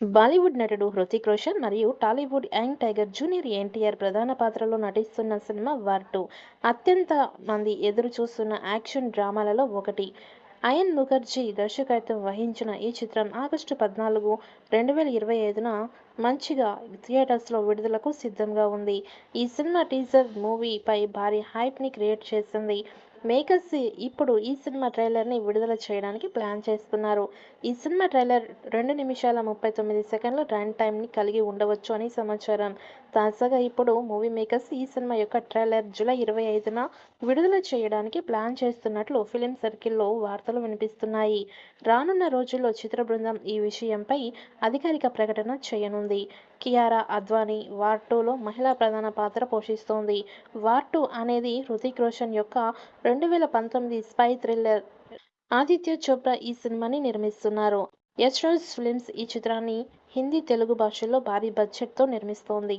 బాలీవుడ్ నటుడు హృతిక్ రోషన్ మరియు Tollywood young tiger junior NTR ప్రధాన పాత్రలో నటిస్తున్న సినిమా వార్ టూ. అత్యంత మంది ఎదురు చూస్తున్న యాక్షన్ డ్రామాలలో ఒకటి. అయన్ ముఖర్జీ దర్శకత్వం వహించిన ఈ చిత్రం ఆగస్టు పద్నాలుగు రెండు వేల ఇరవై ఐదున మంచిగా థియేటర్స్లో విడుదలకు సిద్ధంగా ఉంది. ఈ సినిమా టీజర్ మూవీపై భారీ హైప్ని క్రియేట్ చేసింది. మేకర్స్ ఇప్పుడు ఈ సినిమా ట్రైలర్ని విడుదల చేయడానికి ప్లాన్ చేస్తున్నారు. ఈ సినిమా ట్రైలర్ రెండు నిమిషాల ముప్పై తొమ్మిది సెకండ్ల రన్ టైంని కలిగి ఉండవచ్చు అని సమాచారం. తాజాగా ఇప్పుడు మూవీ మేకర్స్ ఈ సినిమా యొక్క ట్రైలర్ జూలై ఇరవై ఐదున విడుదల చేయడానికి ప్లాన్ చేస్తున్నట్లు ఫిలిం సర్కిల్లో వార్తలు వినిపిస్తున్నాయి. రానున్న రోజుల్లో చిత్ర బృందం ఈ విషయంపై అధికారిక ప్రకటన చేయనుంది. కియారా అద్వానీ వార్ టూలో మహిళా ప్రధాన పాత్ర పోషిస్తోంది. వార్ టూ అనేది హృతిక్ రోషన్ యొక్క రెండు వేల పంతొమ్మిది స్పై థ్రిల్లర్ ఆదిత్య చోప్రా ఈ సినిమాని నిర్మిస్తున్నారు. యశ్రాజ్ ఫిలిమ్స్ ఈ చిత్రాన్ని హిందీ తెలుగు భాషల్లో భారీ బడ్జెట్తో నిర్మిస్తోంది.